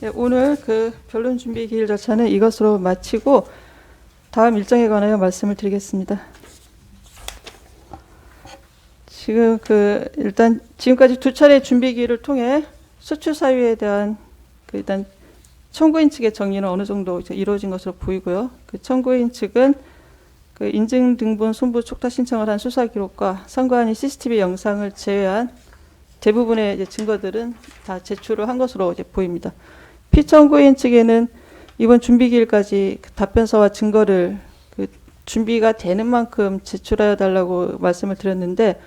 네, 오늘 그 변론 준비 기일 절차는 이것으로 마치고 다음 일정에 관하여 말씀을 드리겠습니다. 지금 그 일단 지금까지 두 차례 준비 기일을 통해 수출 사유에 대한 그 일단 청구인 측의 정리는 어느 정도 이루어진 것으로 보이고요. 그 청구인 측은 그 인증 등본 손부 촉탁 신청을 한 수사 기록과 선관위 CCTV 영상을 제외한 대부분의 증거들은 다 제출을 한 것으로 보입니다. 피청구인 측에는 이번 준비기일까지 그 답변서와 증거를 그 준비가 되는 만큼 제출하여 달라고 말씀을 드렸는데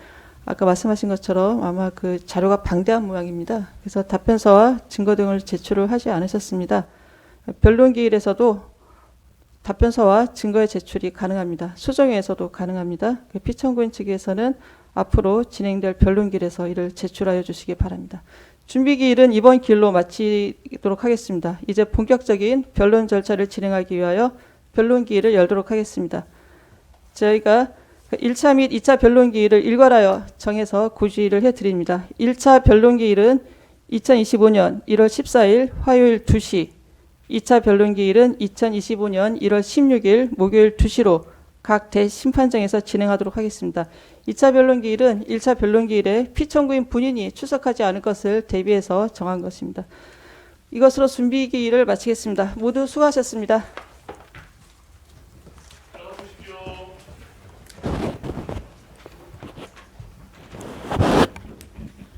아까 말씀하신 것처럼 아마 그 자료가 방대한 모양입니다. 그래서 답변서와 증거 등을 제출을 하지 않으셨습니다. 변론기일에서도 답변서와 증거의 제출이 가능합니다. 수정에서도 가능합니다. 그 피청구인 측에서는 앞으로 진행될 변론기일에서 이를 제출하여 주시기 바랍니다. 준비기일은 이번 기일로 마치도록 하겠습니다. 이제 본격적인 변론 절차를 진행하기 위하여 변론기일을 열도록 하겠습니다. 저희가 1차 및 2차 변론기일을 일괄하여 정해서 고지를 해드립니다. 1차 변론기일은 2025년 1월 14일 화요일 2시, 2차 변론 기일은 2025년 1월 16일 목요일 2시로 각 대심판정에서 진행하도록 하겠습니다. 2차 변론 기일은 1차 변론 기일에 피청구인 본인이 출석하지 않을 것을 대비해서 정한 것입니다. 이것으로 준비 기일을 마치겠습니다. 모두 수고하셨습니다.